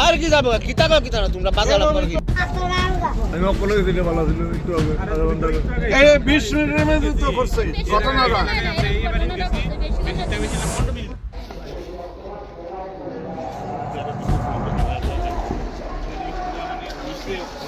আর কি যাব? কিতা বা কিতা না তোমরা বাজার আপনার কি আমি অকলে দিলে ভালো ছিল একটু আগে আধা ঘণ্টা এই বিশ মিনিটের মধ্যে তো করছে ঘটনাটা দাম বললাম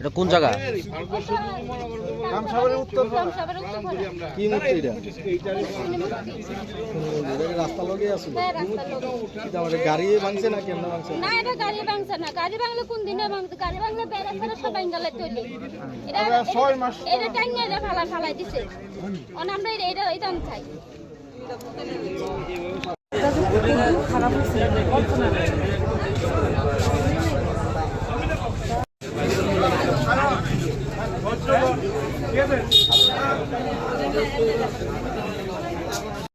এটা কোন জায়গা? রামসাগরের উত্তর রামসাগরের উত্তর কি মুক্তি এটা? রাস্তা লগে আছে। রাস্তার লোক আমাদের গাড়ি ভাঙছে না কেমন ভাঙছে না? এটা গাড়ি ভাঙছে না। গাড়ি ভাঙলে কোন দিনে ভাঙছে গাড়ি ভাঙলে বেড়া ফেরা সব ভাঙালে তৈরি এটা ছয় মাস এটা টাইনে এটা ফালা ফালাই দিছে। অন আমরা এটা এটা এটা আমি চাই।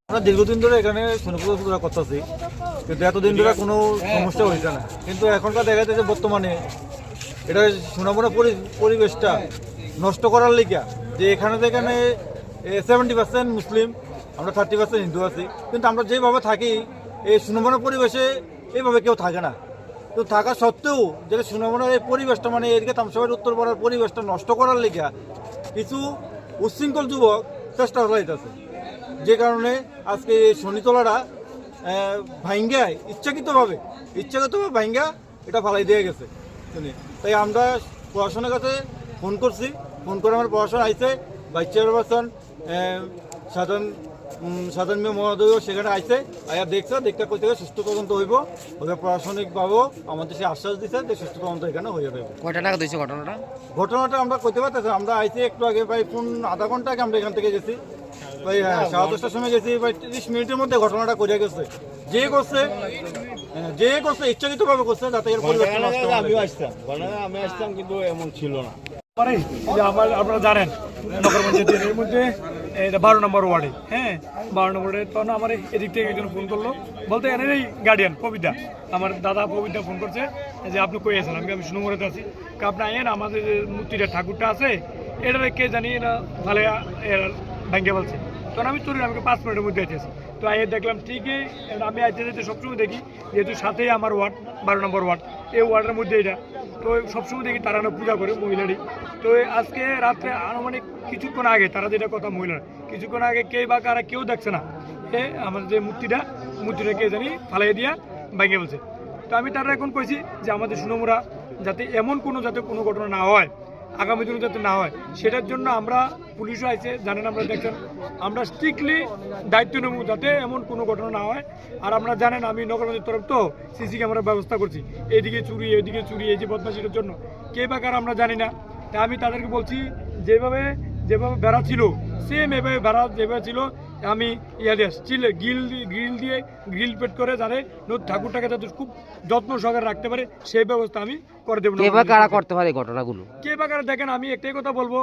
আমরা দীর্ঘদিন ধরে এখানে সোনাপুর করতেছি। কিন্তু এতদিন ধরে কোনো সমস্যা হয়েছে না। কিন্তু এখনকার দেখা যাচ্ছে বর্তমানে এটা সোনামুনা পরিবেশটা নষ্ট করার লিগা যে এখানে যেখানে সেভেন্টি পার্সেন্ট মুসলিম, আমরা থার্টি পার্সেন্ট হিন্দু আছি। কিন্তু আমরা যেভাবে থাকি এই সুনামনা পরিবেশে এইভাবে কেউ থাকে না। তো থাকা সত্ত্বেও যেটা সুনামনার এই পরিবেশটা মানে এদিকে তামসাবাড়ির উত্তরপাড়ার পরিবেশটা নষ্ট করার লিগা কিছু উচ্ছৃঙ্খল যুবক চেষ্টা চালাইতেছে। যে কারণে আজকে এই শনিতলারা ভাঙ্গায় ইচ্ছাকৃতভাবে ইচ্ছাকৃতভাবে ভাইঙ্গা এটা ফালাই দিয়ে গেছে তাই আমরা প্রশাসনের কাছে ফোন করছি। ফোন করে আমার প্রশাসন আইছে ভাইস চেয়ারপারসন সাধারণ সাধারণ মেয়ে মহোদয়ও সেখানে আইছে। আয়া দেখছে দেখতে করতে থেকে সুস্থ তদন্ত হইব। ওদের প্রশাসনিকভাবেও আমাদের সে আশ্বাস দিছে যে সুস্থ তদন্ত এখানে হয়ে যাবে। কয়টা নাগাদ হয়েছে ঘটনাটা? ঘটনাটা আমরা কইতে পারতেছি আমরা আইছি একটু আগে ভাই ফোন আধা ঘণ্টা আগে আমরা এখান থেকে গেছি। ভাই হ্যাঁ সাড়ে দশটার সময় গেছি ভাই তিরিশ মিনিটের মধ্যে ঘটনাটা করে গেছে। যে করছে হ্যাঁ, যে করছে ইচ্ছাকৃতভাবে করছে যাতে এর পরিবর্তন না আমিও আসতাম। আমি আসতাম কিন্তু এমন ছিল না। আমার আপনারা জানেন নগর পঞ্চায়েতের মধ্যে এটা বারো নম্বর ওয়ার্ডে। হ্যাঁ বারো নম্বর ওয়ার্ডে তখন আমার এদিক থেকে একজন ফোন করল। বলতে এনের এই গার্ডিয়ান কবিতা। আমার দাদা কবিতা ফোন করছে যে আপনি কই আছেন? আমি আমি সুনমরেতে আছি। আপনি আইন আমাদের যে মূর্তিটা ঠাকুরটা আছে এটা কে জানি না ভালো এর ভেঙে বলছে তখন আমি চলি আমাকে পাঁচ মিনিটের মধ্যে আইতেছি তো আইয়ে দেখলাম, ঠিকই আমি আইতে যেতে সবসময় দেখি, যেহেতু সাথেই আমার ওয়ার্ড, বারো নম্বর ওয়ার্ড। এই ওয়ার্ডের মধ্যে এটা। তো সবসময় দেখি তারা না পূজা করে মহিলারই। তো আজকে রাত্রে আনুমানিক কিছুক্ষণ আগে তারা যেটা কথা মহিলার, কিছুক্ষণ আগে কে বা কারা কেউ দেখছে না। এ আমাদের যে মূর্তিটা মূর্তিটা কে জানি ফালাই দিয়া ভেঙে বলছে। তো আমি তারা এখন কইছি যে আমাদের সুনমুরা যাতে এমন কোনো যাতে কোনো ঘটনা না হয় আগামী দিনে যাতে না হয়। সেটার জন্য আমরা পুলিশও আছে জানেন আমরা দেখছেন। আমরা স্ট্রিক্টলি দায়িত্ব নেব যাতে এমন কোনো ঘটনা না হয়। আর আমরা জানেন, আমি নগরবাদের তরফ তো সিসি ক্যামেরার ব্যবস্থা করছি। এদিকে চুরি এদিকে চুরি, এই যে বদমাশিটার জন্য। কে বা কার আমরা জানি না। তা আমি তাদেরকে বলছি, যেভাবে যেভাবে বেড়া ছিল সেম এভাবে বেড়া যেভাবে ছিল আমি ইয়া দিয়ে স্টিল গ্রিল গ্রিল দিয়ে গ্রিল পেট করে যাতে ঠাকুরটাকে যাতে খুব যত্ন সহকারে রাখতে পারে সেই ব্যবস্থা আমি করে দেবো। কে বা কারা করতে পারে ঘটনাগুলো? কে বাগারে দেখেন আমি একটাই কথা বলব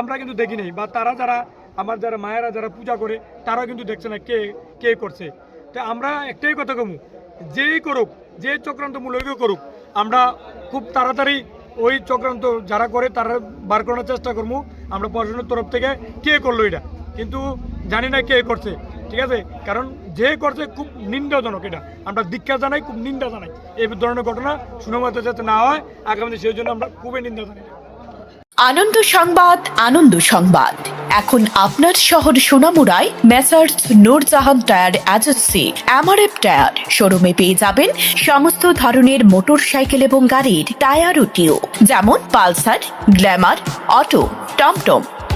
আমরা কিন্তু দেখি নাই বা তারা যারা আমার যারা মায়েরা যারা পূজা করে তারা কিন্তু দেখছে না কে কে করছে। তো আমরা একটাই কথা কমু যেই করুক যে চক্রান্ত মূল্য করুক আমরা খুব তাড়াতাড়ি ওই চক্রান্ত যারা করে তারা বার করানোর চেষ্টা করব আমরা প্রশাসনের তরফ থেকে কে করল এটা। কিন্তু জানি না কে করছে, ঠিক আছে? কারণ যে করছে খুব নিন্দাজনক এটা। আমরা দীক্ষা জানাই, খুব নিন্দা জানাই। এই ধরনের ঘটনা সুনামতে যাতে না হয় আগামী দিনে সেই জন্য আমরা খুবই নিন্দা জানাই। আনন্দ সংবাদ আনন্দ সংবাদ। এখন আপনার শহর সোনামুড়ায় Messrs Nurjahan tyre agency MRF tyre. শোরুমে পেয়ে যাবেন সমস্ত ধরনের মোটর সাইকেল এবং গাড়ির টায়ার ও টিউব যেমন পালসার, গ্ল্যামার, অটো, টমটম।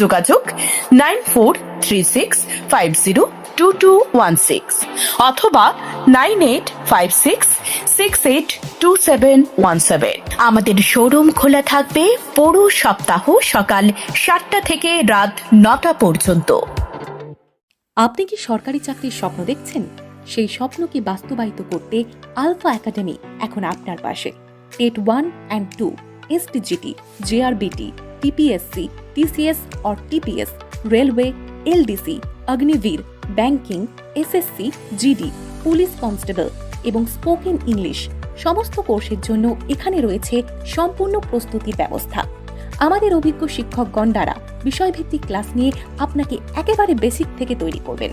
যোগাযোগ nine four three six five zero two two one six অথবা nine eight five six six eight two seven one seven. আমাদের শোরুম খোলা থাকবে পুরো সপ্তাহ সকাল সাতটা থেকে রাত নটা পর্যন্ত। আপনি কি সরকারি চাকরির স্বপ্ন দেখছেন? সেই স্বপ্নকে বাস্তবায়িত করতে আলফা একাডেমি এখন আপনার পাশে। TET one and two STGT JRBT TPSC TCS or TPS railway LDC Agniveer banking SSC GD police constable এবং স্পোকেন ইংলিশ সমস্ত কোর্সের জন্য এখানে রয়েছে সম্পূর্ণ প্রস্তুতির ব্যবস্থা। আমাদের অভিজ্ঞ শিক্ষকগণ দ্বারা বিষয়ভিত্তিক ক্লাস নিয়ে আপনাকে একেবারে বেসিক থেকে তৈরি করবেন।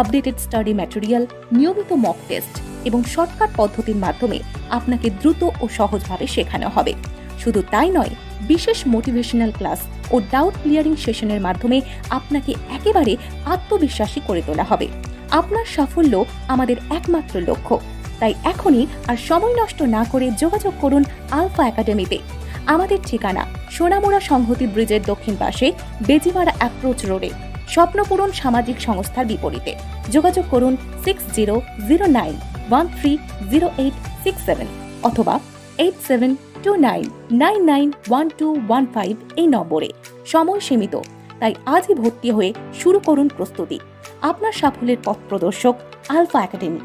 আপডেটেড স্টাডি ম্যাটেরিয়াল নিয়মিত মক টেস্ট এবং শর্টকাট পদ্ধতির মাধ্যমে আপনাকে দ্রুত ও সহজভাবে শেখানো হবে। শুধু তাই নয়, বিশেষ মোটিভেশনাল ক্লাস ও ডাউট ক্লিয়ারিং সেশনের মাধ্যমে আপনাকে একেবারে আত্মবিশ্বাসী করে তোলা হবে। আপনার সাফল্য আমাদের একমাত্র লক্ষ্য। তাই এখনই আর সময় নষ্ট না করে যোগাযোগ করুন আলফা একাডেমিতে। আমাদের ঠিকানা সোনামুড়া সংহতি ব্রিজের দক্ষিণ পাশে, বেজিমারা অ্যাপ্রোচ রোডে স্বপ্নপূরণ সামাজিক সংস্থার বিপরীতে। যোগাযোগ করুন six zero zero nine one three zero eight six seven অথবা eight seven two nine nine nine one two one five এই নম্বরে। সময় সীমিত, তাই আজই ভর্তি হয়ে শুরু করুন প্রস্তুতি। আপনার সাফল্যের পথ প্রদর্শক আলফা একাডেমি।